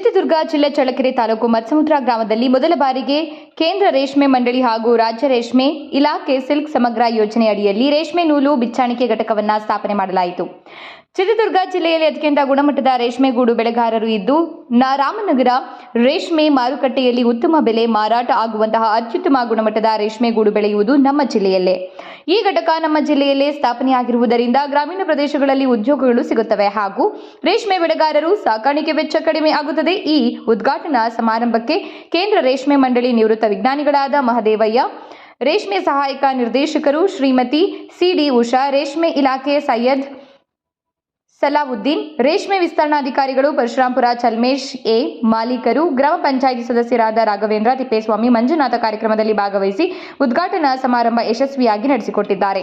ಚಿತ್ರದುರ್ಗ ಜಿಲ್ಲೆ ಚಳ್ಳಕೆರೆ ತಾಲೂಕು ಮತ್ಸಮುದ್ರ ಗ್ರಾಮದಲ್ಲಿ ಮೊದಲ ಬಾರಿಗೆ ಕೇಂದ್ರ ರೇಷ್ಮೆ ಮಂಡಳಿ ಹಾಗೂ ರಾಜ್ಯ ರೇಷ್ಮೆ ಇಲಾಖೆ ಸಿಲ್ಕ್ ಸಮಗ್ರ ಯೋಜನೆ ಅಡಿಯಲ್ಲಿ ರೇಷ್ಮೆ ನೂಲು ಬಿಚ್ಚಾಣಿಕೆ ಘಟಕವನ್ನು ಸ್ಥಾಪನೆ ಮಾಡಲಾಯಿತು. ಚಿತ್ರದುರ್ಗ ಜಿಲ್ಲೆಯಲ್ಲಿ ಅತ್ಯಂತ ಗುಣಮಟ್ಟದ ರೇಷ್ಮೆ ಗೂಡು ಬೆಳೆಗಾರರು ಇದ್ದು ರಾಮನಗರ ರೇಷ್ಮೆ ಮಾರುಕಟ್ಟೆಯಲ್ಲಿ ಉತ್ತಮ ಬೆಲೆ ಮಾರಾಟ ಆಗುವಂತಹ ಅತ್ಯುತ್ತಮ ಗುಣಮಟ್ಟದ ರೇಷ್ಮೆ ಗೂಡು ಬೆಳೆಯುವುದು ನಮ್ಮ ಜಿಲ್ಲೆಯಲ್ಲೇ. ಈ ಘಟಕ ನಮ್ಮ ಜಿಲ್ಲೆಯಲ್ಲೇ ಸ್ಥಾಪನೆಯಾಗಿರುವುದರಿಂದ ಗ್ರಾಮೀಣ ಪ್ರದೇಶಗಳಲ್ಲಿ ಉದ್ಯೋಗಗಳು ಸಿಗುತ್ತವೆ ಹಾಗೂ ರೇಷ್ಮೆ ಬೆಳೆಗಾರರು ಸಾಕಾಣಿಕೆ ವೆಚ್ಚ ಕಡಿಮೆ ಆಗುತ್ತದೆ. ಈ ಉದ್ಘಾಟನಾ ಸಮಾರಂಭಕ್ಕೆ ಕೇಂದ್ರ ರೇಷ್ಮೆ ಮಂಡಳಿ ನಿವೃತ್ತ ವಿಜ್ಞಾನಿಗಳಾದ ಮಹದೇವಯ್ಯ, ರೇಷ್ಮೆ ಸಹಾಯಕ ನಿರ್ದೇಶಕರು ಶ್ರೀಮತಿ ಸಿಡಿ ಉಷಾ, ರೇಷ್ಮೆ ಇಲಾಖೆ ಸೈಯದ್ ಸಲಾವುದ್ದೀನ್, ರೇಷ್ಮೆ ವಿಸ್ತರಣಾಧಿಕಾರಿಗಳು ಪರಶುರಾಂಪುರ ಚಲ್ಮೇಶ್ ಎ. ಮಾಲೀಕರು, ಗ್ರಾಮ ಪಂಚಾಯಿತಿ ಸದಸ್ಯರಾದ ರಾಘವೇಂದ್ರ ತಿಪ್ಪೇಸ್ವಾಮಿ, ಮಂಜುನಾಥ ಕಾರ್ಯಕ್ರಮದಲ್ಲಿ ಭಾಗವಹಿಸಿ ಉದ್ಘಾಟನಾ ಸಮಾರಂಭ ಯಶಸ್ವಿಯಾಗಿ ನಡೆಸಿಕೊಟ್ಟಿದ್ದಾರೆ.